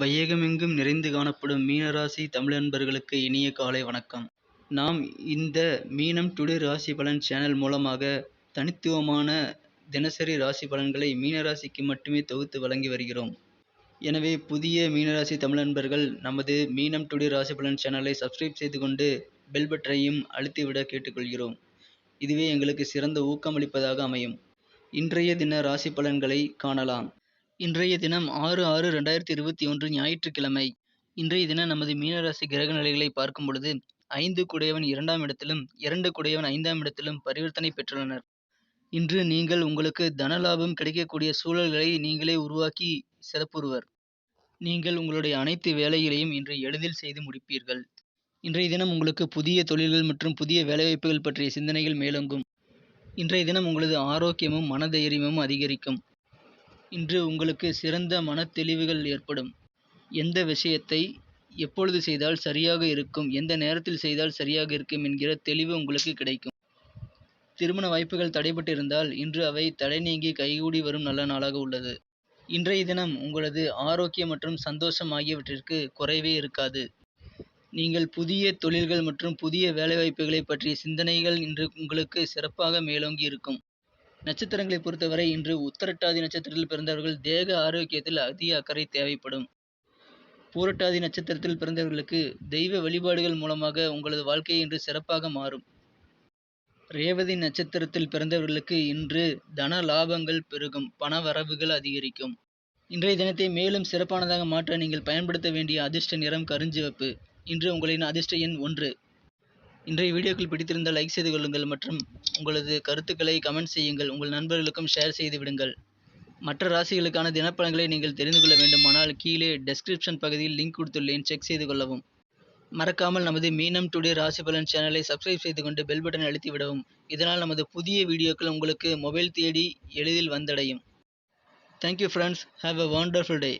வையகமெங்கும் நிறைந்து காணப்படும் மீனராசி தமிழ் அன்பர்களுக்கு இனிய காலை வணக்கம். நாம் இந்த மீனம் டுடே ராசி பலன் சேனல் மூலமாக தனித்துவமான தினசரி ராசி பலன்களை மீனராசிக்கு மட்டுமே தொகுத்து வழங்கி வருகிறோம். எனவே புதிய மீனராசி தமிழ் அன்பர்கள் நமது மீனம் டுடே ராசி பலன் சேனலை சப்ஸ்கிரைப் செய்து கொண்டு பெல் பட்டனையும் அழுத்திவிட கேட்டுக்கொள்கிறோம். இதுவே எங்களுக்கு சிறந்த ஊக்கமளிப்பதாக அமையும். இன்றைய தின ராசி பலன்களை காணலாம். இன்றைய தினம் ஆறு ஆறு ரெண்டாயிரத்தி இருபத்தி ஒன்று ஞாயிற்றுக்கிழமை. இன்றைய தினம் நமது மீனராசி கிரக நிலைகளை பார்க்கும் பொழுது ஐந்து குடையவன் இரண்டாம் இடத்திலும் இரண்டு குடையவன் ஐந்தாம் இடத்திலும் பரிவர்த்தனை பெற்றுள்ளனர். இன்று நீங்கள் உங்களுக்கு தனலாபம் கிடைக்கக்கூடிய சூழல்களை நீங்களே உருவாக்கி சிறப்புறுவர். நீங்கள் உங்களுடைய அனைத்து வேலைகளையும் இன்று எளிதில் செய்து முடிப்பீர்கள். இன்றைய தினம் உங்களுக்கு புதிய தொழில்கள் மற்றும் புதிய வேலைவாய்ப்புகள் பற்றிய சிந்தனைகள் மேலோங்கும். இன்றைய தினம் உங்களது ஆரோக்கியமும் மனதைரியமும் அதிகரிக்கும். இன்று உங்களுக்கு சிறந்த மனத்தெளிவுகள் ஏற்படும். எந்த விஷயத்தை எப்பொழுது செய்தால் சரியாக இருக்கும் எந்த நேரத்தில் செய்தால் சரியாக இருக்கும் என்கிற தெளிவு உங்களுக்கு கிடைக்கும். திருமண வாய்ப்புகள் தடைபட்டு இருந்தால் இன்று அவை தடை நீங்கி கைகூடி வரும் நல்ல நாளாக உள்ளது. இன்றைய தினம் உங்களது ஆரோக்கியம் மற்றும் சந்தோஷம் ஆகியவற்றிற்கு குறைவே இருக்காது. நீங்கள் புதிய தொழில்கள் மற்றும் புதிய வேலைவாய்ப்புகளை பற்றிய சிந்தனைகள் இன்று உங்களுக்கு சிறப்பாக மேலோங்கி இருக்கும். நட்சத்திரங்களை பொறுத்தவரை இன்று உத்தரட்டாதி நட்சத்திரத்தில் பிறந்தவர்கள் தேக ஆரோக்கியத்தில் அதிக அக்கறை தேவைப்படும். பூரட்டாதி நட்சத்திரத்தில் பிறந்தவர்களுக்கு தெய்வ வழிபாடுகள் மூலமாக உங்களது வாழ்க்கை இன்று சிறப்பாக மாறும். ரேவதி நட்சத்திரத்தில் பிறந்தவர்களுக்கு இன்று தன லாபங்கள் பெருகும் பண வரவுகள் அதிகரிக்கும். இன்றைய தினத்தை மேலும் சிறப்பானதாக மாற்ற நீங்கள் பயன்படுத்த வேண்டிய அதிர்ஷ்ட நிறம் கருஞ்சிவப்பு. இன்று உங்களின் அதிர்ஷ்ட எண் ஒன்று. இன்றைய வீடியோக்கள் பிடித்திருந்தால் லைக் செய்து கொள்ளுங்கள் மற்றும் உங்களது கருத்துக்களை கமெண்ட் செய்யுங்கள். உங்கள் நண்பர்களுக்கும் ஷேர் செய்து விடுங்கள். மற்ற ராசிகளுக்கான தினப்பலன்களை நீங்கள் தெரிந்து கொள்ள வேண்டுமானால் கீழே டெஸ்கிரிப்ஷன் பகுதியில் லிங்க் கொடுத்துள்ளேன். செக் செய்து கொள்ளவும். மறக்காமல் நமது மீனம் டுடே ராசி பலன் சேனலை சப்ஸ்கிரைப் செய்து கொண்டு பெல் பட்டன் அழுத்தி விடவும். இதனால் நமது புதிய வீடியோக்கள் உங்களுக்கு மொபைல் தேடி எளிதில் வந்தடையும். Thank you friends have a wonderful day